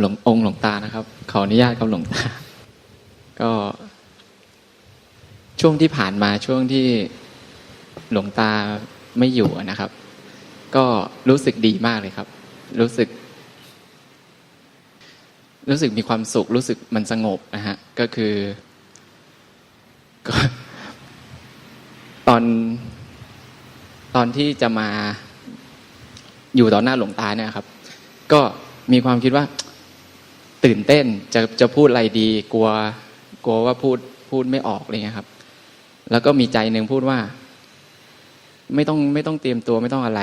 หลวงองค์หลวงตานะครับ ขออนุญาตครับหลวงตา ก็ ช่วงที่ผ่านมาช่วงที่หลวงตาไม่อยู่นะครับ ก็รู้สึกดีมากเลยครับ รู้สึก รู้สึกมีความสุข รู้สึกมันสงบนะฮะ ก็คือก็ตอนตอนที่จะมาอยู่ต่อหน้าหลวงตาเนี่ยครับ ก็มีความคิดว่า ตื่นเต้นจะจะพูดอะไรดี กลัวกลัวว่าพูดพูดไม่ออกอะไรเงี้ยครับ แล้วก็มีใจหนึ่งพูดว่า ไม่ต้องไม่ต้องเตรียมตัวไม่ต้องอะไร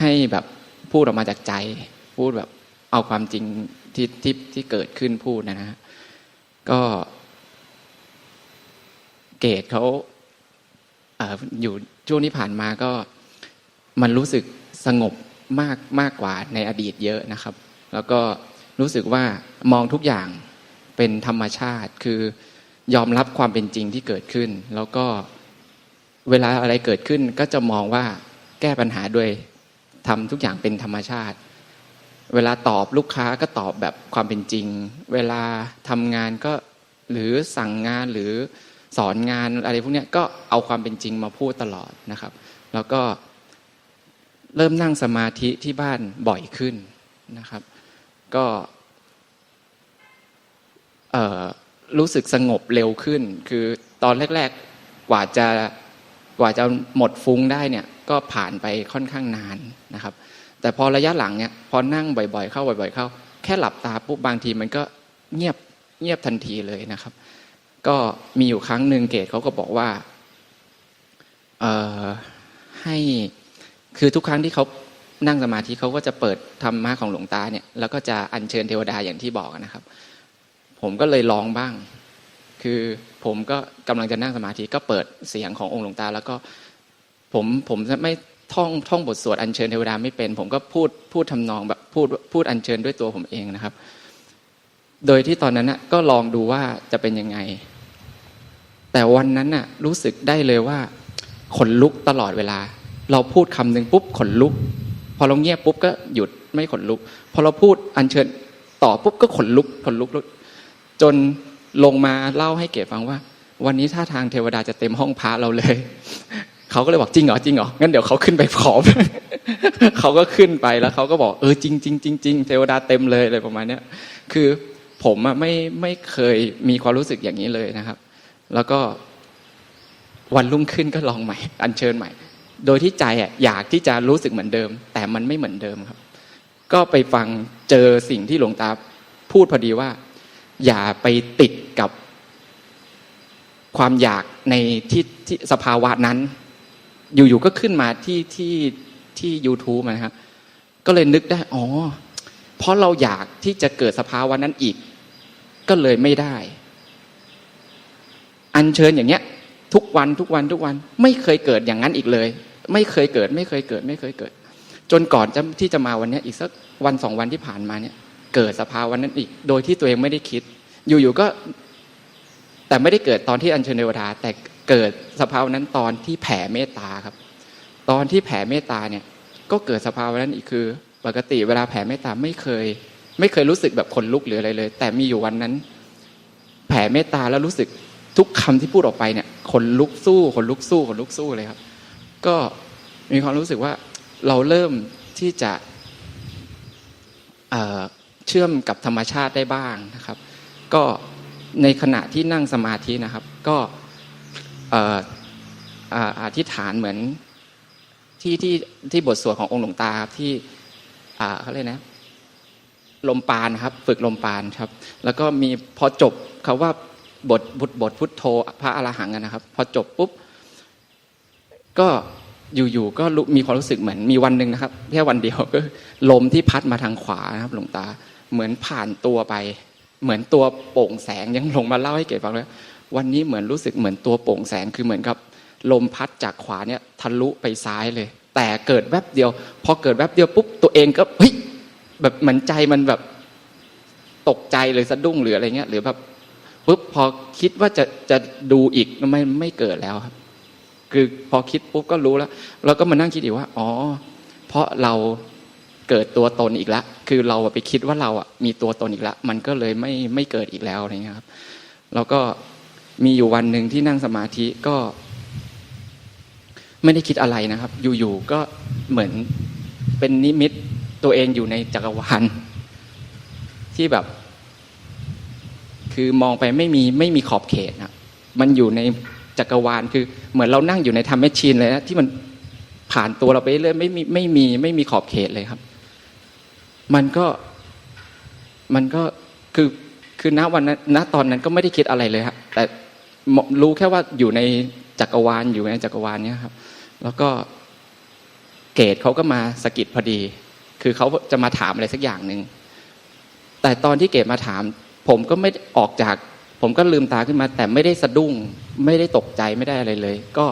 ให้แบบพูดออกมาจากใจ พูดแบบเอาความจริงที่ที่ที่เกิดขึ้นพูดนะฮะก็ เกตเขาเอออยู่ช่วงที่ผ่านมาก็มันรู้สึกสงบมากมากกว่าในอดีตเยอะนะครับ แล้วก็รู้สึกว่ามองทุกอย่างเป็นธรรมชาติ คือยอมรับความเป็นจริงที่เกิดขึ้น แล้วก็เวลาอะไรเกิดขึ้นก็จะมองว่าแก้ปัญหาด้วยทำทุกอย่างเป็นธรรมชาติ เวลาตอบลูกค้าก็ตอบแบบความเป็นจริง เวลาทำงานก็หรือสั่งงานหรือสอนงานอะไรพวกนี้ก็เอาความเป็นจริงมาพูดตลอดนะครับ แล้วก็เริ่มนั่งสมาธิที่บ้านบ่อยขึ้นนะครับ ก็รู้สึกสงบเร็วขึ้น คือตอนแรก ๆ กว่าจะกว่าจะหมดฟุ้งได้เนี่ยก็ผ่านไปค่อนข้างนานนะครับ แต่พอระยะหลังเนี่ยพอนั่งบ่อยๆ เข้าบ่อย ๆ เข้า แค่หลับตาปุ๊บบางทีมันก็เงียบเงียบทันทีเลยนะครับ ก็มีอยู่ครั้งหนึ่งเกดเขาก็บอกว่าให้คือทุกครั้งที่เขา นั่งสมาธิเขาก็จะเปิดธรรมะของหลวงตาเนี่ยแล้วก็จะอัญเชิญเทวดาอย่างที่บอกนะครับ ผมก็เลยลองบ้าง คือผมก็กำลังจะนั่งสมาธิก็เปิดเสียงขององค์หลวงตา แล้วก็ผมผมจะไม่ท่องท่องบทสวดอัญเชิญเทวดาไม่เป็น ผมก็พูดพูดทำนองแบบพูดพูดอัญเชิญด้วยตัวผมเองนะครับ โดยที่ตอนนั้นน่ะก็ลองดูว่าจะเป็นยังไง แต่วันนั้นน่ะรู้สึกได้เลยว่าขนลุกตลอดเวลา เราพูดคำหนึ่งปุ๊บขนลุก อเราเงียบปุ๊บก็หยุดไม่ขนลุก พอเราพูดอัญเชิญต่อปุ๊บก็ขนลุกขนลุกลุก จนลงมาเล่าให้เก๋ฟังว่า วันนี้ท่าทางเทวดาจะเต็มห้องพระเราเลย เขาก็เลยบอกจริงเหรอจริงเหรองั้นเดี๋ยวเขาขึ้นไปขอบเขาก็ขึ้นไปแล้วเขาก็บอกเออจริงจริงจริงจริงเทวดาเต็มเลยอะไรประมาณเนี้ยคือผมอะไม่ไม่เคยมีความรู้สึกอย่างนี้เลยนะครับ แล้วก็วันรุ่งขึ้นก็ลองใหม่ อัญเชิญใหม่ โดยที่ใจอะอยากที่จะรู้สึกเหมือนเดิม แต่มันไม่เหมือนเดิมครับ ก็ไปฟังเจอสิ่งที่หลวงตาพูดพอดีว่า อย่าไปติดกับความอยากในที่ที่สภาวะนั้น อยู่ๆก็ขึ้นมาที่ที่ที่ YouTube นะครับก็เลยนึกได้อ๋อเพราะเราอยากที่จะเกิดสภาวะนั้นอีก ก็เลยไม่ได้ อัญเชิญอย่างเงี้ย ทุกวันทุกวันทุกวันไม่เคยเกิดอย่างนั้นอีกเลย ไม่เคยเกิด ไม่เคยเกิด ไม่เคยเกิด จนก่อนจะที่จะมาวันนี้อีกสักวันสองวันที่ผ่านมาเนี่ย เกิดสภาวะนั้นอีก โดยที่ตัวเองไม่ได้คิด อยู่ๆก็ แต่ไม่ได้เกิดตอนที่อัญเชิญเทวดา แต่เกิดสภาวะนั้นตอนที่แผ่เมตตาครับ ตอนที่แผ่เมตตาเนี่ย ก็เกิดสภาวะนั้นอีกคือ ปกติเวลาแผ่เมตตาไม่เคย ไม่เคยรู้สึกแบบขนลุกหรืออะไรเลย แต่มีอยู่วันนั้น แผ่เมตตาแล้วรู้สึกทุกคำที่พูดออกไปเนี่ยขนลุกสู้ขนลุกสู้ขนลุกสู้เลยครับ ก็มีความรู้สึกว่าเราเริ่มที่จะเชื่อมกับธรรมชาติได้บ้างนะครับ ก็ในขณะที่นั่งสมาธินะครับ ก็อธิษฐานเหมือนที่ที่ที่บทสวดขององค์หลวงตาที่เขาเรียกนะลมปานครับ ฝึกลมปานครับ แล้วก็มีพอจบคาว่าบทบทบทพุทโธพระอรหังนะครับ พอจบปุ๊บ ก็อยู่ๆก็มีความรู้สึกเหมือนมีวันหนึ่งนะครับแค่วันเดียวก็ลมที่พัดมาทางขวานะครับหลวงตาเหมือนผ่านตัวไป เหมือนตัวโป่งแสงยังลงมาเล่าให้เก๋ฟังเลยวันนี้เหมือนรู้สึกเหมือนตัวโป่งแสงคือเหมือนกับ ลมพัดจากขวาเนี่ยทะลุไปซ้ายเลย แต่เกิดแวบเดียว พอเกิดแวบเดียวปุ๊บตัวเองก็เฮ้ยแบบเหมือนใจมันแบบตกใจเลยสะดุ้งหรืออะไรเงี้ย หรือแบบปุ๊บพอคิดว่าจะจะดูอีกไม่ไม่เกิดแล้วครับ คือพอคิดปุ๊บก็รู้แล้ว เราก็มานั่งคิดอีกว่า อ๋อ เพราะเราเกิดตัวตนอีกแล้วคือเราไปคิดว่าเราอะมีตัวตนอีกแล้วมันก็เลยไม่ไม่เกิดอีกแล้วอะไรเงี้ยครับ แล้วก็มีอยู่วันหนึ่งที่นั่งสมาธิก็ ไม่ได้คิดอะไรนะครับ อยู่ๆก็เหมือนเป็นนิมิตตัวเองอยู่ในจักรวาลที่แบบ คือมองไปไม่มีไม่มีขอบเขตนะมันอยู่ใน จักรวาลคือเหมือนเรานั่งอยู่ในทำแมชชีนเลยนะที่มันผ่านตัวเราไปเรื่อยไม่มีไม่มีไม่มีขอบเขตเลยครับ มันก็มันก็คือคือณวันนั้นณตอนนั้นก็ไม่ได้คิดอะไรเลยครับแต่รู้แค่ว่าอยู่ในจักรวาลอยู่ในจักรวาลเนี้ยครับ แล้วก็เกตเขาก็มาสกิดพอดี คือเขาจะมาถามอะไรสักอย่างหนึ่งแต่ตอนที่เกตมาถาม ผมก็ไม่ออกจาก ผมก็ลืมตาขึ้นมา แต่ไม่ได้สะดุ้ง ไม่ได้ตกใจไม่ได้อะไรเลย ก็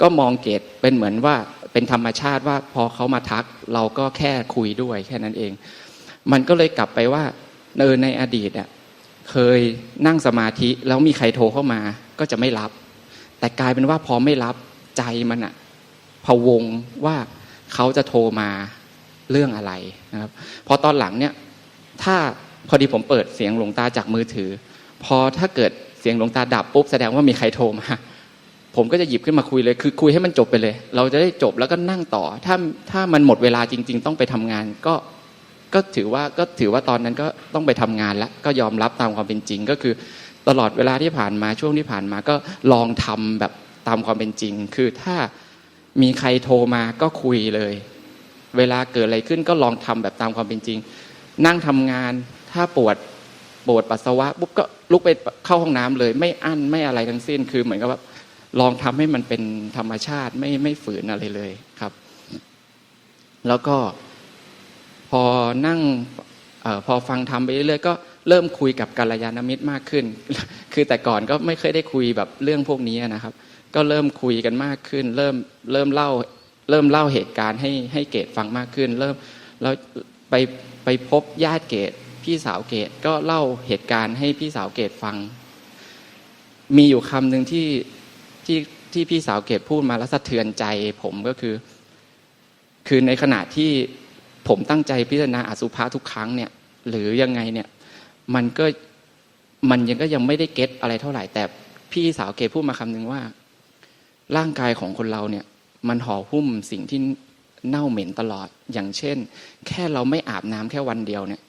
ก็มองเกตเป็นเหมือนว่าเป็นธรรมชาติว่าพอเขามาทัก เราก็แค่คุยด้วยแค่นั้นเอง มันก็เลยกลับไปว่าเออในอดีตอะเคยนั่งสมาธิแล้วมีใครโทรเข้ามาก็จะไม่รับ แต่กลายเป็นว่าพอไม่รับใจมันอะพะวงว่าเขาจะโทรมาเรื่องอะไรนะครับพอตอนหลังเนี่ยถ้าพอดีผมเปิดเสียงหลวงตาจากมือถือ พอถ้าเกิดเสียงหลวงตาดับปุ๊บแสดงว่ามีใครโทรมาผมก็จะหยิบขึ้นมาคุยเลย คือคุยให้มันจบไปเลย เราจะได้จบแล้วก็นั่งต่อ ถ้าถ้ามันหมดเวลาจริง ๆ ต้องไปทำงาน ก็ก็ถือว่าก็ถือว่าตอนนั้นก็ต้องไปทำงานแล้วก็ยอมรับตามความเป็นจริง ก็คือตลอดเวลาที่ผ่านมาช่วงที่ผ่านมาก็ลองทำแบบตามความเป็นจริง คือถ้ามีใครโทรมาก็คุยเลย เวลาเกิดอะไรขึ้นก็ลองทำแบบตามความเป็นจริง นั่งทำงาน ถ้าปวด ปวดปัสสาวะปุ๊บก็ลุกไปเข้าห้องน้ำเลย ไม่อั้นไม่อะไรทั้งสิ้น คือเหมือนกับว่าลองทำให้มันเป็นธรรมชาติไม่ไม่ฝืนอะไรเลยครับ แล้วก็พอนั่งอพอฟังทำไปเรื่อยๆก็เริ่มคุยกับกัลยาณมิตรมากขึ้น คือแต่ก่อนก็ไม่เคยได้คุยแบบเรื่องพวกนี้นะครับ ก็เริ่มคุยกันมากขึ้น เริ่มเริ่มเล่าเริ่มเล่าเหตุการณ์ให้ให้เกดฟังมากขึ้น เริ่มแล้วไปไปพบญาติเกด พี่สาวเกดก็เล่าเหตุการณ์ให้พี่สาวเกดฟัง มีอยู่คำหนึ่งที่ที่ที่พี่สาวเกดพูดมาแล้วสะเทือนใจผมก็คือ คือในขณะที่ผมตั้งใจพิจารณาอสุภะทุกครั้งเนี่ย หรือยังไงเนี่ย มันก็มันยังก็ยังไม่ได้เก็ตอะไรเท่าไหร่ แต่พี่สาวเกดพูดมาคำหนึ่งว่า ร่างกายของคนเราเนี่ย มันห่อหุ้มสิ่งที่เน่าเหม็นตลอด อย่างเช่น แค่เราไม่อาบน้ำแค่วันเดียวเนี่ย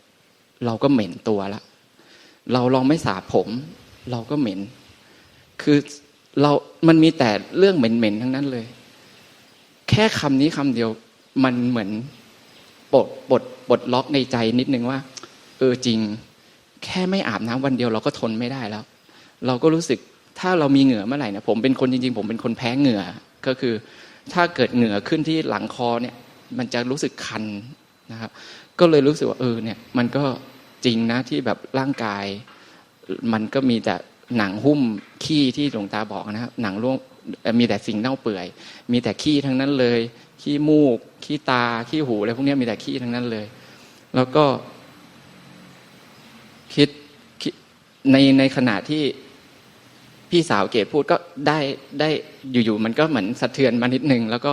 เราก็เหม็นตัวละ เราลองไม่สระผม เราก็เหม็น คือเรา มันมีแต่เรื่องเหม็นๆทั้งนั้นเลย แค่คำนี้คำเดียว มันเหมือนปลดปลดปลดล็อกในใจนิดนึงว่า เออจริง แค่ไม่อาบน้ำวันเดียวเราก็ทนไม่ได้แล้ว เราก็รู้สึกถ้าเรามีเหงื่อเมื่อไหร่นี่ยผมเป็นคนจริง ๆ ผมเป็นคนแพ้เหงื่อ ก็คือ ถ้าเกิดเหงื่อขึ้นที่หลังคอเนี่ย มันจะรู้สึกคัน นะครับก็เลยรู้สึกว่าเออเนี่ยมันก็จริงนะที่แบบร่างกาย มันก็มีแต่หนังหุ้มขี้ที่หลวงตาบอกนะครับหนังร่วงมีแต่สิ่งเน่าเปื่อย มีแต่ขี้ทั้งนั้นเลย ขี้มูก ขี้ตา ขี้หูอะไรพวกนี้มีแต่ขี้ทั้งนั้นเลย แล้วก็คิดในในขณะที่พี่สาวเกดพูดก็ได้ได้อยู่ๆมันก็เหมือนสะเทือนมานิดนึง แล้วก็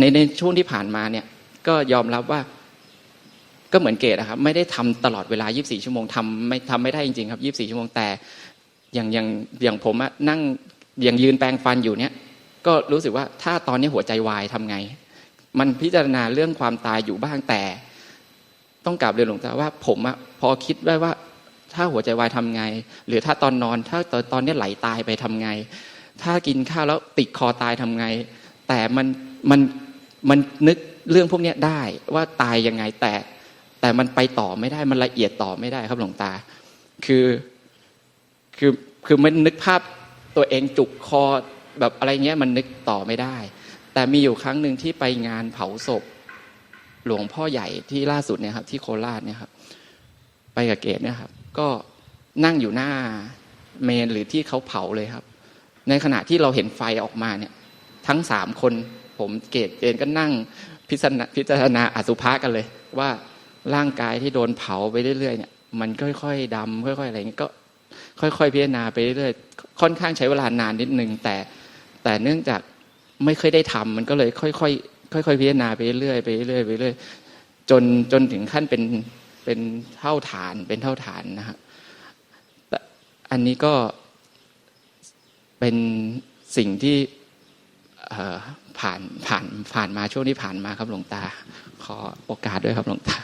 ในในช่วงที่ผ่านมาเนี่ย ก็ยอมรับว่าก็เหมือนเกดนะครับ ไม่ได้ทำตลอดเวลา 24 ชั่วโมงทำไม่ทำไม่ได้จริง ๆ ครับ 24 ชั่วโมงแต่อย่างอย่างอย่างผมอะนั่งอย่างยืนแปลงฟันอยู่เนี่ยก็รู้สึกว่าถ้าตอนนี้หัวใจวายทำไง มันพิจารณาเรื่องความตายอยู่บ้างแต่ ต้องกลับเรียนหลวงตาว่า ผมอะพอคิดได้ว่า ถ้าหัวใจวายทำไง หรือถ้าตอนนอน ถ้าตอนตอนนี้ไหลตายไปทำไง ถ้ากินข้าวแล้วติดคอตายทำไง แต่มันมันมันนึก เรื่องพวกนี้ได้ว่าตายยังไงแต่แต่มันไปต่อไม่ได้มันละเอียดต่อไม่ได้ครับหลวงตา คือคือคือมันนึกภาพตัวเองจุกคอแบบอะไรเงี้ยมันนึกต่อไม่ได้ แต่มีอยู่ครั้งหนึ่งที่ไปงานเผาศพ หลวงพ่อใหญ่ที่ล่าสุดเนี่ยครับที่โคราชเนี่ยครับ ไปกับเกดเนี่ยครับ ก็นั่งอยู่หน้าเมนหรือที่เขาเผาเลยครับ ในขณะที่เราเห็นไฟออกมาเนี่ย ทั้งสามคนผมเกดเองก็นั่ง พิจารณาพิจารณาอสุภะกันเลย ว่าร่างกายที่โดนเผาไปเรื่อยๆเนี่ยมันค่อยๆดำค่อยๆอะไรเงี้ยก็ค่อยๆพิจารณาไปเรื่อยๆค่อนข้างใช้เวลานานนิดนึงแต่แต่เนื่องจากไม่เคยได้ทำมันก็เลยค่อยๆค่อยๆพิจารณาไปเรื่อยๆไปเรื่อยๆไปเรื่อยจนจนถึงขั้นเป็นเป็นเท่าฐานเป็นเท่าฐานนะฮะแต่อันนี้ก็เป็นสิ่งที่ ผ่านผ่านผ่านมาช่วงที่ผ่านมาครับหลวงตา ขอโอกาสด้วยครับหลวงตา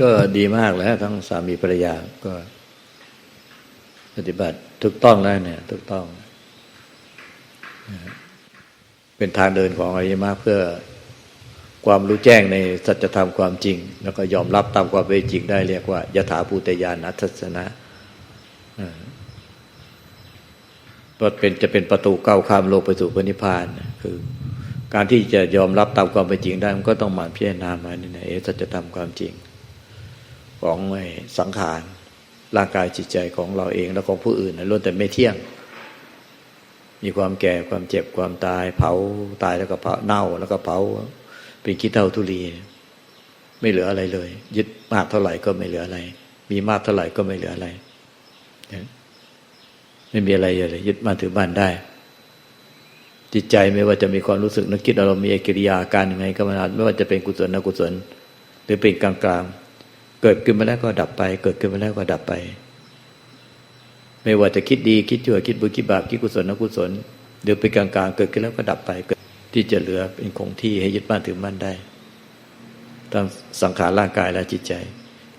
ก็ดีมากแล้วทั้งสามีภรรยาก็ปฏิบัติถูกต้องแล้วเนี่ยถูกต้อง เป็นทางเดินของอริยมรรคเพื่อความรู้แจ้งในสัจธรรมความจริง แล้วก็ยอมรับตามความเป็นจริงได้เรียกว่ายถาภูตยานัทัศนะ ก็เป็นจะเป็นประตูก้าวข้ามโลกไปสู่พระนิพพานคือ การที่จะยอมรับตามความเป็นจริงได้มันก็ต้องหมั่นพิจารณามานี่นะเอสัจธรรมความจริง ของไอ้สังขารร่างกายจิตใจของเราเองและของผู้อื่นนะล้วนแต่ไม่เที่ยง มีความแก่ความเจ็บความตาย เผาตายแล้วก็เผาเน่าแล้วก็เผาเป็นขี้เท่าทุลีไม่เหลืออะไรเลย ยึดมากเท่าไหร่ก็ไม่เหลืออะไร มีมากเท่าไหร่ก็ไม่เหลืออะไรนะ ไม่มีอะไรเลยยึดมาถือบ้านได้ จิตใจไม่ว่าจะมีความรู้สึกนึกคิดอารมณ์มีกิริยาการยังไงก็มาไม่ว่าจะเป็นกุศลอกุศล หรือเป็นกลางกลางเกิดขึ้นมาแล้วก็ดับไป เกิดขึ้นมาแล้วก็ดับไป ไม่ว่าจะคิดดีคิดชั่วคิดบุญคิดบาปคิดกุศลอกุศลหรือเป็นกลางกลางเกิดขึ้นแล้วก็ดับไปเกิดที่จะเหลือเป็นคงที่ให้ยึดมั่นถือมั่นได้ทั้งสังขารร่างกายและจิตใจ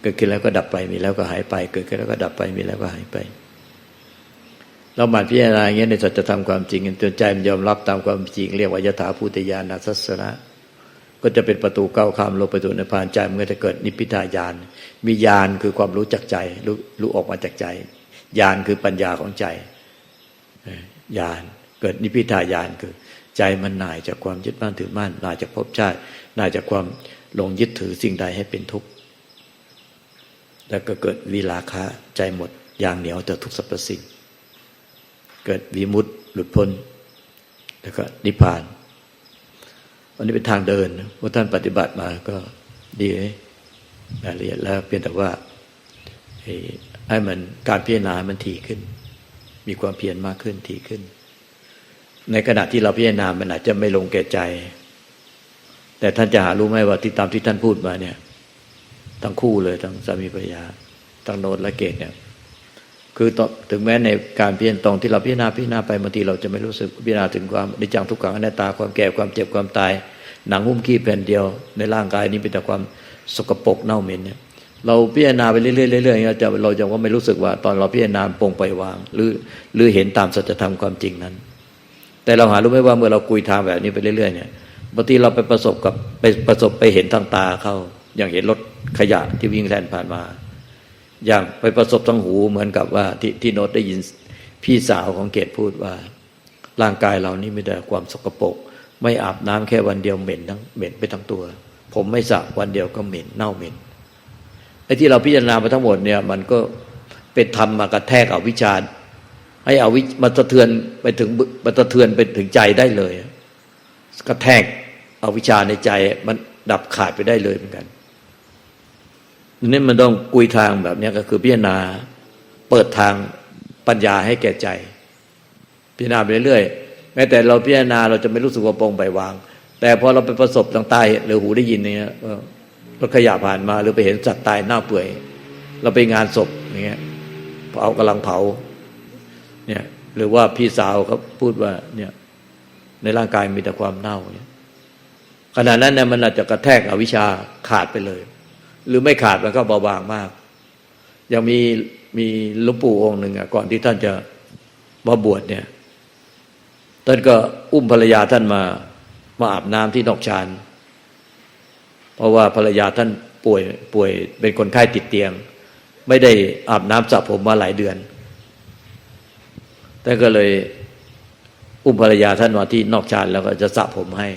เกิดขึ้นแล้วก็ดับไปมีแล้วก็หายไป เกิดขึ้นแล้วก็ดับไปมีแล้วก็หายไป เราหมั่นพิจารณาอย่างเงี้ยในสัจธรรมความจริงจนใจมันยอมรับตามความจริง เรียกว่ายถาภูตยานาสัสนะก็จะเป็นประตูเก้าวข้ามโลกไปสู่นิพพานใจมันก็จะเกิดนิพพิทายาน มีญาณคือความรู้จักใจรู้รู้ออกมาจากใจญาณคือปัญญาของใจญาณเกิดนิพพิทายานคือ ใจมันหน่ายจากความยึดมั่นถือมั่นหน่ายจากภพชาติหน่ายจากความหลงยึดถือสิ่งใดให้เป็นทุกข์แล้วก็เกิดวิลาคะใจหมดอย่างเหนียวต่อทุกสรรพสิ่ง เกิดวิมุตติหลุดพ้น แล้วก็นิพพานวันนี้เป็นทางเดินว่าท่านปฏิบัติมาก็ดีรายละเอียดแล้วเพียงแต่ว่าให้มันการพิจารณามันถี่ขึ้น มีความเพียรมากขึ้นถี่ขึ้น ในขณะที่เราพิจารณามันอาจจะไม่ลงแก่ใจ แต่ท่านจะหารู้ไหมว่าที่ตามที่ท่านพูดมาเนี่ย ทั้งคู่เลยทั้งสามีภรรยาทั้งโนนและเกตเนี่ย คือถึงแม้ในการพิจารณาตรงที่เราพิจารณาพิจารณาไปบางทีเราจะไม่รู้สึกพิจารณาถึงความในจังทุกขังอนัตตาความแก่ความเจ็บความตาย หนังหุ้มขี้แผ่นเดียว ในร่างกายนี้เป็นแต่ความสกปรกเน่าเหม็นเนี่ยเราพิจารณาไปเรื่อยๆเรื่อยๆเราจะเราจะว่าไม่รู้สึกว่า ตอนเราพิจารณาปรงไปวาง หรือหรือเห็นตามสัจธรรมความจริงนั้น แต่เราหารู้ไหมว่าเมื่อเราคุยทางแบบนี้ไปเรื่อยๆเนี่ยบางทีเราไปประสบกับไปประสบไปเห็นทางตาเข้าอย่างเห็นรถขยะที่วิ่งแล่นผ่านมา อย่างไปประสบทางหูเหมือนกับว่าที่ที่โนตได้ยินพี่สาวของเกดพูดว่า ร่างกายเรานี่มีแต่ความสกปรกไม่อาบน้ำแค่วันเดียวเหม็นทั้งเหม็นไปทั้งตัว ผมไม่สระวันเดียวก็เหม็นเน่าเหม็นไอ้ที่เราพิจารณาไปทั้งหมดเนี่ย มันก็เป็นธรรมมากระแทกเอาวิจาให้เอาวิมาสะเทือนไปถึงมาสะเทือนไปถึงใจได้เลยกระแทกเอาวิชาในใจมันดับขาดไปได้เลยเหมือนกัน นี่มันต้องกุยทางแบบนี้ก็คือพิจารณาเปิดทางปัญญาให้แก่ใจ พิจารณาไปเรื่อยๆแม้แต่เราพิจารณาเราจะไม่รู้สึกว่าปรงไปวาง แต่พอเราไปประสบทางใต้หรือหูได้ยินเนี่ยรถขยะผ่านมาหรือไปเห็นสัตว์ตายหน้าเปื่อย เราไปงานศพอย่างเงี้ยเผากำลังเผา เนี่ยหรือว่าพี่สาวเขาพูดว่าเนี่ยในร่างกายมีแต่ความเน่าเนี่ยขณะนั้นเนี่ยมันอาจจะกระแทกอวิชชาขาดไปเลย หรือไม่ขาดมันก็เบาบางมาก ยังมีมีหลวงปู่องค์หนึ่งอะก่อนที่ท่านจะมาบวชเนี่ยท่านก็อุ้มภรรยาท่านมา มาอาบน้ำที่นอกชานเพราะว่าภรรยาท่านป่วยป่วยเป็นคนไข้ติดเตียง ไม่ได้อาบน้ำสระผมมาหลายเดือนท่านก็เลยอุ้มภรรยาท่านมาที่นอกชานแล้วก็จะสระผมให้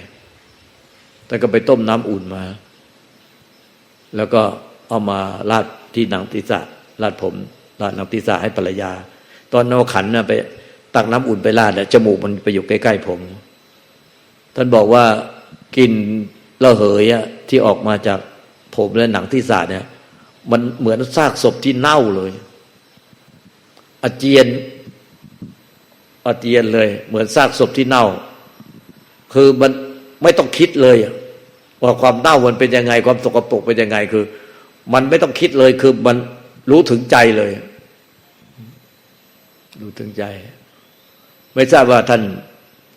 ท่านก็ไปต้มน้ำอุ่นมา แล้วก็เอามาลาดที่หนังศีรษะลาดผมลาดหนังศีรษะให้ภรรยา ตอนเอาขันนะไปตักน้ำอุ่นไปลาดจมูกมันไปอยู่ใกล้ๆผม ท่านบอกว่ากินระเหยอะที่ออกมาจากผมและหนังศีรษะเนี่ย มันเหมือนซากศพที่เน่าเลย อาเจียนอาเจียนเลย เหมือนซากศพที่เน่า คือมันไม่ต้องคิดเลยอะ ว่าความเน่ามันเป็นยังไง ความสกปรกเป็นยังไงคือ มันไม่ต้องคิดเลยคือมันรู้ถึงใจเลย รู้ถึงใจ ไม่ทราบว่าท่าน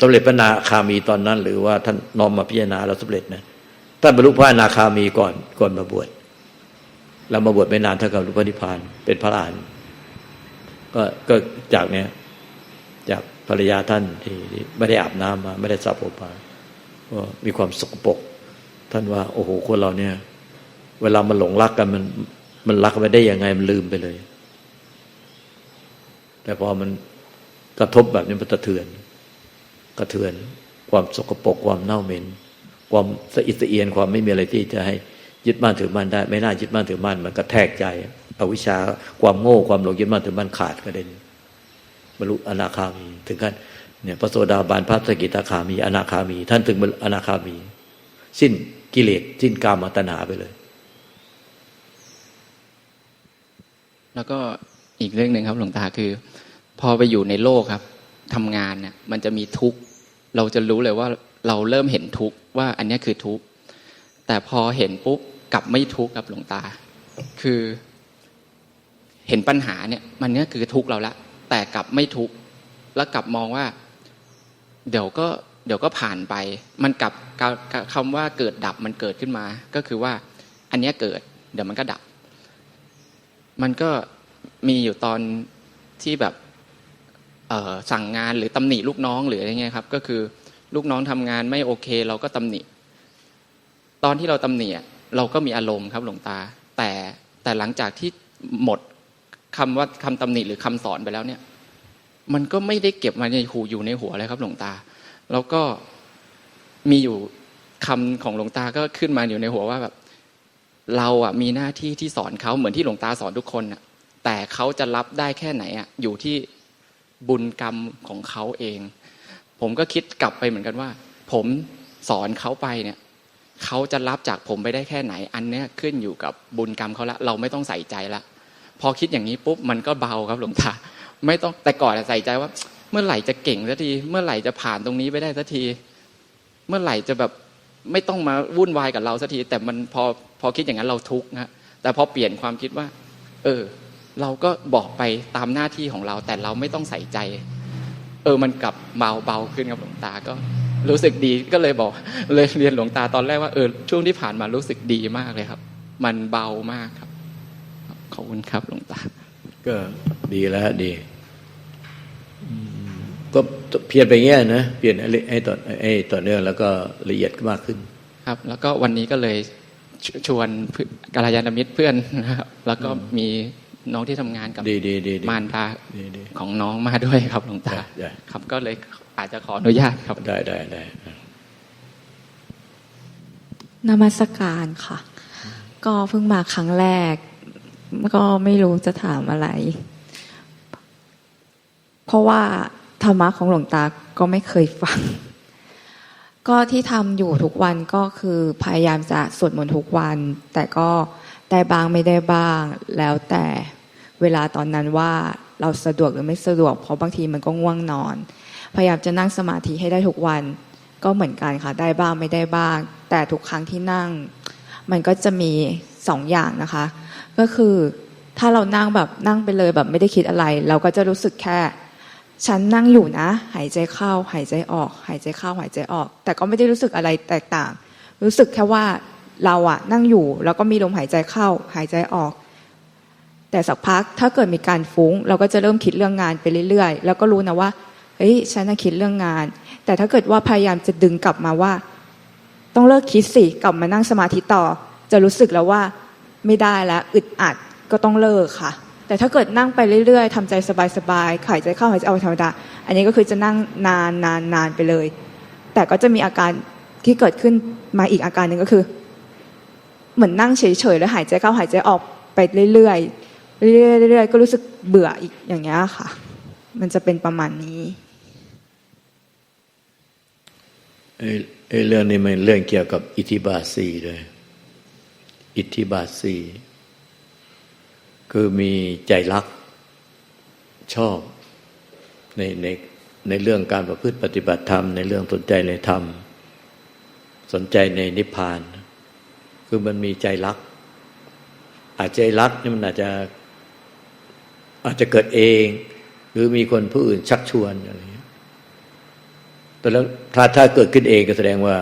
สำเร็จพระนาคามีตอนนั้น หรือว่าท่านน้อมมาพิจารณาแล้วสำเร็จนะท่านบรรลุพระอนาคามีก่อนก่อนมาบวชแล้วมาบวชไม่นานเท่าก็บรรลุพระนิพพาน เป็นพระอรหันต์ก็ก็จากเนี้ยจากภรรยาท่านที่ไม่ได้อาบน้ำมา ไม่ได้สระผมมาก็มีความสกปรก ท่านว่า โอ้โหคนเราเนี่ย เวลามันหลงรักกันมัน มันรักไปได้ยังไงมันลืมไปเลย แต่พอมันกระทบแบบนี้มันสะเทือน กระเทือน ความสกปรกความเน่าเหม็น ความสะอิดสะเอียนความไม่มีอะไรที่จะให้ยึดมั่นถือมั่นได้ ไม่น่ายึดมั่นถือมั่นมันกระแทกใจอวิชชาความโง่ความหลงยึดมั่นถือมั่นขาดกระเด็นบรรลุอนาคามีถึงขั้นเนี่ยพระโสดาบันพระสกิทาคามี อนาคามี ท่านถึงอนาคามี สิ้น กิเลสสิ้นกามตัณหาไปเลย แล้วก็อีกเรื่องหนึ่งครับหลวงตาคือ พอไปอยู่ในโลกครับทำงานเนี่ยมันจะมีทุกข์เราจะรู้เลยว่าเราเริ่มเห็นทุกข์ว่าอันนี้คือทุกข์แต่พอเห็นปุ๊บกลับไม่ทุกข์ครับหลวงตา คือ เห็นปัญหาเนี่ย มันเนี้ยคือทุกข์เราละแต่กลับไม่ทุกข์แล้วกลับมองว่า เดี๋ยวก็ เดี๋ยวก็ผ่านไป มันกลับกลับกลับคำว่าเกิดดับมันเกิดขึ้นมา ก็คือว่าอันนี้เกิด เดี๋ยวมันก็ดับ มันก็มีอยู่ตอนที่แบบสั่งงานหรือตำหนิลูกน้องหรืออะไรเงี้ยครับ ก็คือลูกน้องทำงานไม่โอเค เราก็ตำหนิ ตอนที่เราตำหนิเราก็มีอารมณ์ครับหลวงตา แต่แต่หลังจากที่หมดคำว่าคำตำหนิหรือคำสอนไปแล้วเนี่ย มันก็ไม่ได้เก็บมาในหูอยู่ในหัวเลยครับหลวงตา แล้วก็มีอยู่คำของหลวงตาก็ขึ้นมาอยู่ในหัวว่าแบบ เราอะมีหน้าที่ที่สอนเขาเหมือนที่หลวงตาสอนทุกคนอะ แต่เขาจะรับได้แค่ไหนอะอยู่ที่บุญกรรมของเขาเอง ผมก็คิดกลับไปเหมือนกันว่า ผมสอนเขาไปเนี่ยเขาจะรับจากผมไปได้แค่ไหน อันเนี้ยขึ้นอยู่กับบุญกรรมเขาละเราไม่ต้องใส่ใจละพอคิดอย่างนี้ปุ๊บมันก็เบาครับหลวงตาไม่ต้องแต่ก่อนอะใส่ใจว่า เมื่อไหร่จะเก่งสักที เมื่อไหร่จะผ่านตรงนี้ไปได้สักที เมื่อไหร่จะแบบไม่ต้องมาวุ่นวายกับเราสักที แต่มันพอพอคิดอย่างนั้นเราทุกข์นะแต่พอเปลี่ยนความคิดว่า เออ เราก็บอกไปตามหน้าที่ของเรา แต่เราไม่ต้องใส่ใจ เออมันกลับเบาเบาขึ้นกับหลวงตาก็รู้สึกดีก็เลยบอก เลยเรียนหลวงตาตอนแรกว่าเออช่วงที่ผ่านมารู้สึกดีมากเลยครับ มันเบามากครับ ขอบคุณครับหลวงตา ก็ดีแล้วดี ก็เพียรไปเงี้ยนะเปลี่ยนให้ให้ต่อให้ต่อเนื่องแล้วก็ละเอียดมากขึ้น ครับ แล้วก็วันนี้ก็เลยชชวนเพื่อนกัลยาณมิตรเพื่อนนะครับแล้วก็มีน้องที่ทำงานกับดีดีดีดีมารดาดีดีของน้องมาด้วยครับหลวงตาได้ได้ครับก็เลยอาจจะขออนุญาตครับได้ได้ได้นมัสการค่ะ ก็เพิ่งมาครั้งแรก ก็ไม่รู้จะถามอะไร เพราะว่าธ รรมะของหลวงตาก็ไม่เคยฟัง ก็ที่ทำอยู่ทุกวันก็คือพยายามจะสวดมนต์ทุกวัน แต่ก็ได้บ้างไม่ได้บ้าง แล้วแต่เวลาตอนนั้นว่าเราสะดวกหรือไม่สะดวก เพราะบางทีมันก็ง่วงนอน พยายามจะนั่งสมาธิให้ได้ทุกวัน ก็เหมือนกันค่ะได้บ้างไม่ได้บ้าง แต่ทุกครั้งที่นั่ง มันก็จะมีสองอย่างนะคะ ก็คือถ้าเรานั่งแบบนั่งไปเลยแบบไม่ได้คิดอะไร เราก็จะรู้สึกแค่ ฉันนั่งอยู่นะ หายใจเข้า หายใจออก หายใจเข้า หายใจออก แต่ก็ไม่ได้รู้สึกอะไรแตกต่าง รู้สึกแค่ว่าเราอะนั่งอยู่ แล้วก็มีลมหายใจเข้า หายใจออก แต่สักพักถ้าเกิดมีการฟุ้ง เราก็จะเริ่มคิดเรื่องงานไปเรื่อยๆ แล้วก็รู้นะว่าเฮ้ยฉันน่ะคิดเรื่องงาน แต่ถ้าเกิดว่าพยายามจะดึงกลับมาว่า ต้องเลิกคิดสิกลับมานั่งสมาธิต่อ จะรู้สึกแล้วว่าไม่ได้แล้วอึดอัดก็ต้องเลิกค่ะ แต่ถ้าเกิดนั่งไปเรื่อยๆทำใจสบายๆหายใจเข้าหายใจออกธรรมดา อันนี้ก็คือจะนั่งนานนานนานไปเลย แต่ก็จะมีอาการที่เกิดขึ้นมาอีกอาการหนึ่งก็คือ เหมือนนั่งเฉยๆแล้วหายใจเข้าหายใจออกไปเรื่อยๆเรื่อยๆเรื่อยๆก็รู้สึกเบื่ออีกอย่างเงี้ยค่ะ มันจะเป็นประมาณนี้ไอ้เรื่องนี้มันเรื่องเกี่ยวกับอิทธิบาทสี่เลยอิทธิบาทสี่ คือมีใจรักชอบในในในเรื่องการประพฤติปฏิบัติธรรม ในเรื่องสนใจในธรรม สนใจในนิพพาน คือมันมีใจรัก อาจใจรักนี่มันอาจจะอาจจะเกิดเอง หรือมีคนผู้อื่นชักชวนอะไรอย่างเงี้ยแต่แล้วถ้าถ้าเกิดขึ้นเองก็แสดงว่า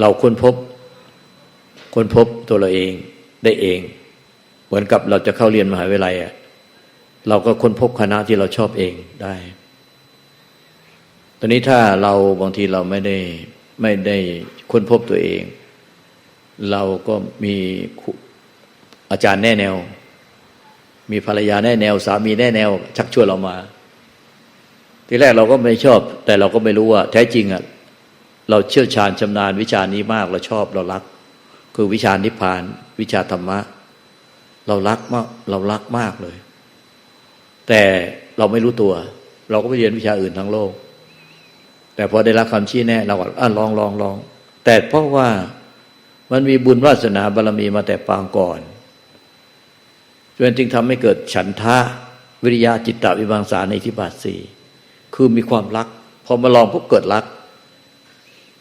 เราค้นพบ ค้นพบตัวเราเองได้เอง เหมือนกับเราจะเข้าเรียนมหาวิทยาลัยอะเราก็ค้นพบคณะที่เราชอบเองได้ ตอนนี้ถ้าเราบางทีเราไม่ได้ไม่ได้ค้นพบตัวเอง เราก็มีอาจารย์แน่แนว มีภรรยาแน่แนว สามีแน่แนว ชักชวนเรามา ทีแรกเราก็ไม่ชอบ แต่เราก็ไม่รู้ว่า แท้จริงอะเราเชี่ยวชาญชำนาญวิชานี้มากเราชอบเรารัก คือวิชานิพพาน วิชาธรรมะ เรารักมากเรารักมากเลย แต่เราไม่รู้ตัว เราก็ไปเรียนวิชาอื่นทั้งโลก แต่พอได้รับคำชี้แนะเราก็อะลองลองลองแต่เพราะว่ามันมีบุญวาสนาบารรมีมาแต่ปางก่อนจนจึงทำให้เกิดฉันทะวิริยะจิตตวิบังสาในทิบาทสี่คือมีความรัก พอมาลองปุ๊บเกิดรัก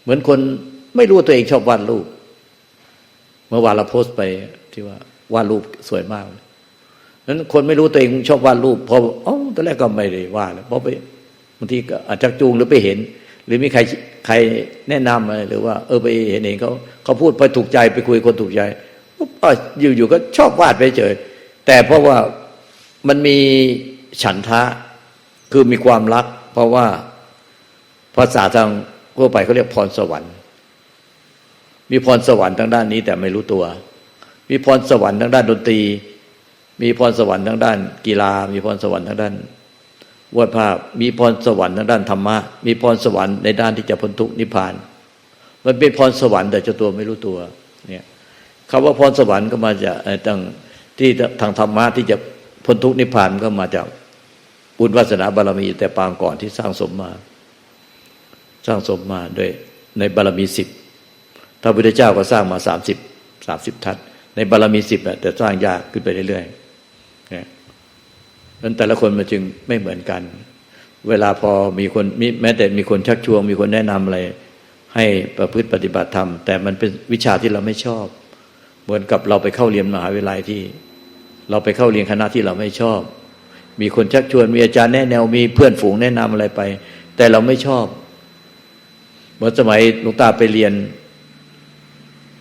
เหมือนคนไม่รู้ตัวเองชอบวาดรูป เมื่อวานเราโพสต์ไปที่ว่า วาดรูปสวยมากนั้นคนไม่รู้ตัวเองชอบวาดรูปพออ๋อตอนแรกก็ไม่ได้วาดเพราะไปบางทีก็อาจจะจูงหรือไปเห็น หรือมีใครใครแนะนำอะไรหรือว่า เออไปเห็นเองเขาเขาพูดไปถูกใจไปคุยคนถูกใจปุ๊บอ่อยู่ๆก็ชอบวาดไปเฉยแต่เพราะว่ามันมีฉันทะคือมีความรัก เพราะว่าภาษาทางทั่วไปเขาเรียกพรสวรรค์ มีพรสวรรค์ทางด้านนี้แต่ไม่รู้ตัว มีพรสวรรค์ทางด้านดนตรี มีพรสวรรค์ทางด้าน กีฬา มีพรสวรรค์ทางด้านวาดภาพ มีพรสวรรค์ทางด้านธรรมะ มีพรสวรรค์ในด้านที่จะพ้นทุกข์นิพพาน มันเป็นพรสวรรค์แต่เจ้าตัวไม่รู้ตัว เนี่ยคำว่าพรสวรรค์ก็มาจากเอ่อตั้งที่ทางธรรมะที่จะพ้นทุกข์นิพพานก็มาจากบุญวาสนาบารมีแต่ปางก่อนที่สร้างสมมา สร้างสมมาด้วยในบารมีสิบพระพุทธเจ้าก็สร้างมาสามสิบสามสิบทัศน์ ในบารมีสิบแต่สร้างยากขึ้นไปเรื่อยๆนั้นแต่ละคนมันจึงไม่เหมือนกัน เวลาพอมีคนมแม้แต่มีคนชักชวนมีคนแนะนำอะไร ให้ประพฤติปฏิบัติธรรม แต่มันเป็นวิชาที่เราไม่ชอบ เหมือนกับเราไปเข้าเรียนมหาวิทยาลัยที่ เราไปเข้าเรียนคณะที่เราไม่ชอบ มีคนชักชวนมีอาจารย์แนะแนวมีเพื่อนฝูงแนะนำอะไรไป แต่เราไม่ชอบเหมือนสมัยหลวงตาไปเรียน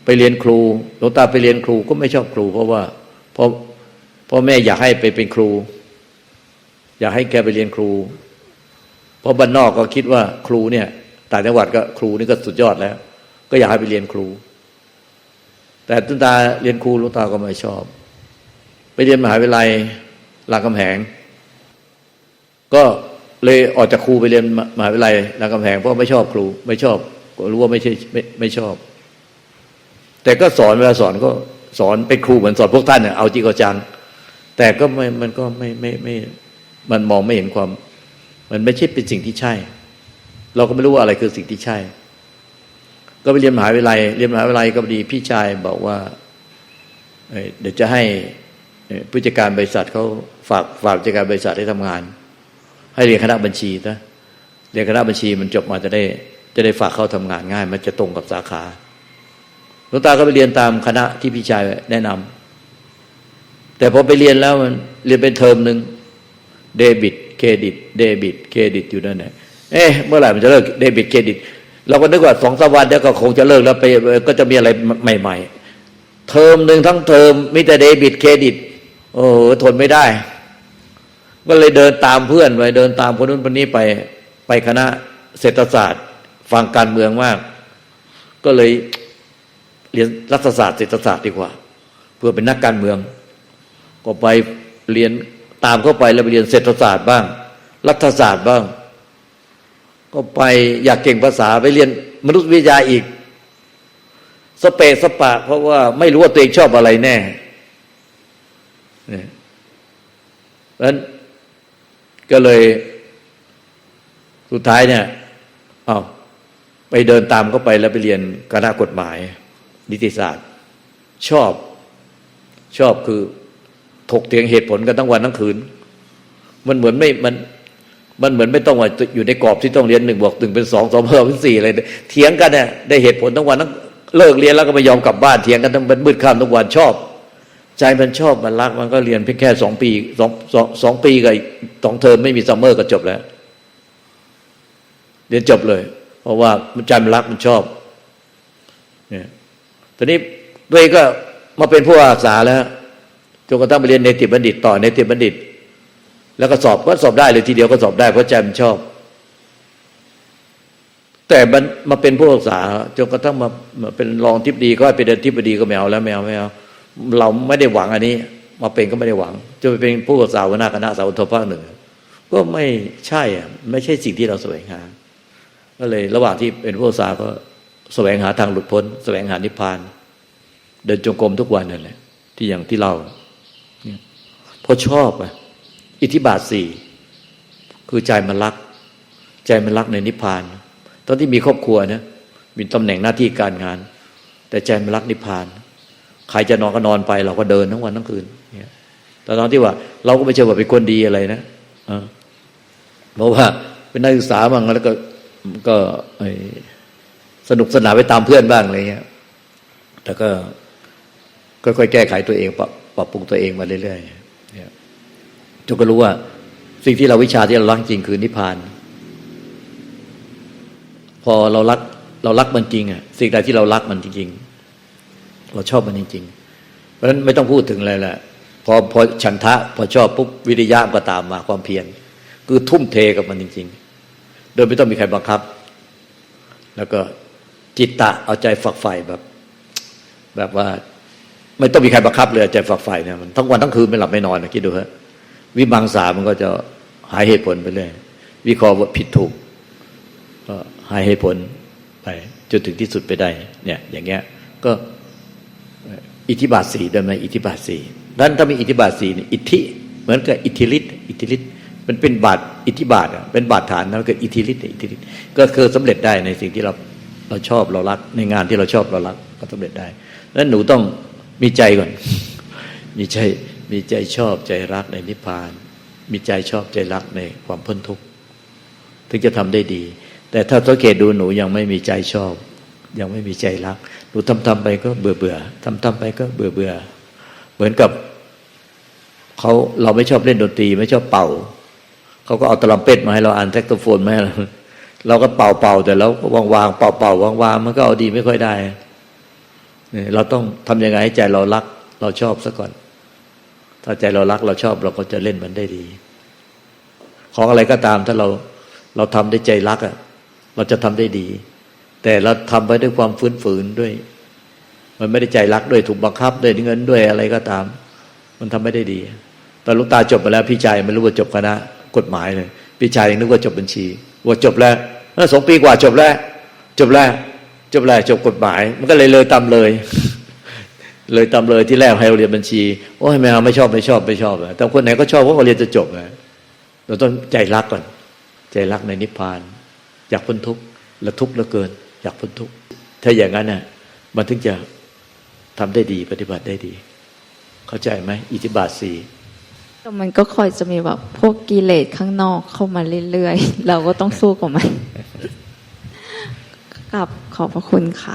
ไปเรียนครูหลวงตาไปเรียนครูก็ไม่ชอบครู เพราะว่าพราะพ่อแม่อยากให้ไปเป็นครู อยากให้แกไปเรียนครู เพราะบ้านนอกก็คิดว่าครูเนี่ยต่างจังหวัดก็ครูนี่ก็สุดยอดแล้ว ก็อยากให้ไปเรียนครู แต่ตุนตาเรียนครูหลวงตาก็ไม่ชอบ ไปเรียนมหาวิทยาลัยรามคำแหง ก็เลยออกจากครูไปเรียนมหาวิทยาลัยรามคำแหงเพราะไม่ชอบครู ไม่ชอบ ก็รู้ว่าไม่ใช่ไม่ไม่ชอบ แต่ก็สอนเวลาสอนก็สอนเป็นครูเหมือนสอนพวกท่านเนี่ยเอาจริงเอาจัง แต่ก็ไม่มันก็ไม่ไม่ไม่มันมองไม่เห็นความ มันไม่ใช่เป็นสิ่งที่ใช่ เราก็ไม่รู้ว่าอะไรคือสิ่งที่ใช่ ก็ไปเรียนมหาวิทยาลัยเรียนมหาวิทยาลัยก็ดีพี่ชายบอกว่าเดี๋ยวจะให้ผู้จัดการบริษัทเขาฝากฝากผู้จัดการบริษัทให้ทำงาน ให้เรียนคณะบัญชีนะเรียนคณะบัญชีมันจบมาจะได้ จะได้ฝากเข้าทำงานง่าย มันจะตรงกับสาขา หลวงตาก็ไปเรียนตามคณะที่พี่ชายแนะนำแต่พอไปเรียนแล้วมันเรียนเป็นเทอมหนึ่งเดบิตเครดิตเดบิตเครดิตอยู่นั่นแหละเอ๊ะเมื่อไหร่มันจะเลิกเดบิตเครดิตเราก็นึกว่าสองสวันเดี๋ยวก็คงจะเลิกแล้วไปก็จะมีอะไรใหม่ ๆ เทอมหนึ่งทั้งเทอมมีแต่เดบิตเครดิต โอ้โหทนไม่ได้ ก็เลยเดินตามเพื่อนไปเดินตามคนนู้นคนนี้ไปไปคณะเศรษฐศาสตร์ ฟังการเมืองมาก ก็เลย เรียนรัฐศาสตร์เศรษฐศาสตร์ดีกว่า เพื่อเป็นนักการเมือง ก็ไปเรียนตามเข้าไปแล้วไปเรียนเศรษฐศาสตร์บ้าง รัฐศาสตร์บ้าง ก็ไปอยากเก่งภาษาไปเรียนมนุษยวิทยาอีก สเปซสปะ เพราะว่าไม่รู้ว่าตัวเองชอบอะไรแน่เนี่ยเพราะฉะนั้นก็เลยสุดท้ายเนี่ย เอาวไปเดินตามเข้าไปแล้วไปเรียนคณะกฎหมาย นิติศาสตร์ ชอบชอบคือถกเถียงเหตุผลกันทั้งวันทั้งคืน มันเหมือนไม่มันมันเหมือนไม่ต้องว่าอยู่ในกรอบที่ต้องเรียนหนึ่งบวกหนึ่งเป็นสองสองเพิ่มเป็นสี่อะไรเถียงกันเนี่ยได้เหตุผลทั้งวันทั้งเลิกเรียนแล้วก็ไม่ยอมกลับบ้านเถียงกันทั้งเป็นมืดค่ำทุกวันชอบ ใจมันชอบมันรักมันก็เรียนเพียงแค่สองปีสองสองสองปีกับสองเทอมไม่มีซัมเมอร์ก็จบแล้ว เรียนจบเลย เพราะว่ามันใจมันรักมันชอบ ตอนนี้ตัวเองก็มาเป็นผู้อาสาแล้วจนกระทั่งไปเรียนเนติบัณฑิตต่อเนติบัณฑิต แล้วก็สอบก็สอบได้เลยทีเดียวก็สอบได้เพราะใจมันชอบ แต่มันมาเป็นผู้รักษาจนกระทั่งมามาเป็นรองทิบดีก็ไปเดินทิบดีก็ไม่เอาแล้วไม่เอาไม่เอาเราไม่ได้หวังอันนี้ มาเป็นก็ไม่ได้หวังจะไปเป็นผู้รักษาหัวหน้าคณะสาวทภาคหนึ่งก็ไม่ใช่อะไม่ใช่สิ่งที่เราสวยงหาก็เลย ระหว่างที่เป็นผู้รักษาก็ แสวงหาทางหลุดพ้น แสวงหานิพพาน เดินจงกรมทุกวันนั่นแหละที่อย่างที่เราเนี่ยเพราะชอบอะอิทธิบาทสี่คือใจมันรัก ใจมันรักในนิพพาน ตอนที่มีครอบครัวนะมีตำแหน่งหน้าที่การงาน แต่ใจมันรักนิพพาน ใครจะนอนก็นอนไป เราก็เดินทั้งวันทั้งคืนเนี่ยแต่ตอนที่ว่า เราก็ไม่ใช่ว่าเป็นคนดีอะไรนะเออเพราะว่าเป็นนักศึกษาบ้างแล้วก็ก็ไอ สนุกสนานไปตามเพื่อนบ้างอะไรเงี้ยแต่ก็ค่อยๆแก้ไขตัวเองปรับปรับปรุงตัวเองมาเรื่อยๆเนี่ยจนก็รู้ว่า สิ่งที่เราวิชาที่เรารักจริงคือนิพพาน พอเรารักเรารักมันจริงอะสิ่งใดที่เรารักมันจริงๆเราชอบมันจริงๆเพราะฉะนั้นไม่ต้องพูดถึงอะไรแหละพอพอฉันทะ พอชอบปุ๊บวิริยะก็ตามมาความเพียรคือทุ่มเทกับมันจริง ๆ โดยไม่ต้องมีใครบังคับ แล้วก็ จิตตะเอาใจฝักใฝ่แบบ แบบว่า ไม่ต้องมีใครบังคับเลยใจฝักใฝ่เนี่ยมันทั้งวันทั้งคืนไม่หลับไม่นอนนะคิดดูฮะวิมังสามันก็จะหายเหตุผลไปเลยวิเคราะห์ว่าผิดถูก ก็หายเหตุผลไปจนถึงที่สุดไปได้ เนี่ย อย่างเงี้ย ก็อิทธิบาทสี่ด้ไหมอิทธิบาทสี่ด้านถ้ามีอิทธิบาทสี่เนี่ยอิทธิ เหมือนกับอิทธิฤทธิ์อิทธิฤทธิ์มันเป็นบาทอิทธิบาทอะเป็นบาทฐานแล้วก็อิทธิฤทธิ์อิทธิฤทธิ์ก็คือสำเร็จได้ในสิ่งที่เรา เราชอบเรารัก ในงานที่เราชอบเรารักก็สำเร็จได้แล้วหนูต้องมีใจก่อน มีใจมีใจชอบใจรักในนิพพาน มีใจชอบใจรักในความพ้นทุกข์ถึงจะทำได้ดี แต่ถ้าสังเกตดูหนูยังไม่มีใจชอบ ยังไม่มีใจรัก หนูทำทำไปก็เบื่อเบื่อทำทำไปก็เบื่อเบื่อเหมือนกับเขาเราไม่ชอบเล่นดนตรี ไม่ชอบเป่าเขาก็เอาตลัมเป็ดมาให้เราอ่านแท็กโตโฟนมาให้เรา เราก็เป่าเป่าแต่เราก็วางวางเป่าเป่าวางวางมันก็เอาดีไม่ค่อยได้เราต้องทำยังไงให้ใจเรารัก เราชอบซะก่อน ถ้าใจเรารักเราชอบเราก็จะเล่นมันได้ดี ของอะไรก็ตามถ้าเราเราทำด้วยใจรักอะ เราจะทำได้ดี แต่เราทำไปด้วยความฝืนฝืนด้วย มันไม่ได้ใจรักด้วยถูกบังคับด้วยเงินด้วยอะไรก็ตาม มันทำไม่ได้ดีตอนลูกตาจบมาแล้วพี่ชายไม่รู้ว่าจบคณะกฎหมายเลยพี่ชายยังนึกว่าจบบัญชี ว่าจบแล้ว สองปีกว่าจบแล้ว จบแล้ว จบแล้วจบกฎหมาย มันก็เลยเลยตามเลย เลยตามเลยที่แรกให้เราเรียนบัญชี โอ้ยไม่เอาไม่ชอบไม่ชอบไม่ชอบแต่คนไหนก็ชอบเพราะว่าเรียนจะจบไงเราต้องใจรักก่อน ใจรักในนิพพาน อยากพ้นทุกข์ละทุกข์ลือเกิน อยากพ้นทุกข์ถ้าอย่างนั้นน่ะ มันถึงจะทำได้ดีปฏิบัติได้ดี เข้าใจไหมอิทธิบาทสี่ แต่มันก็คอยจะมีแบบพวกกิเลสข้างนอกเข้ามาเรื่อยๆ เราก็ต้องสู้กับมันกับขอบพระคุณค่ะ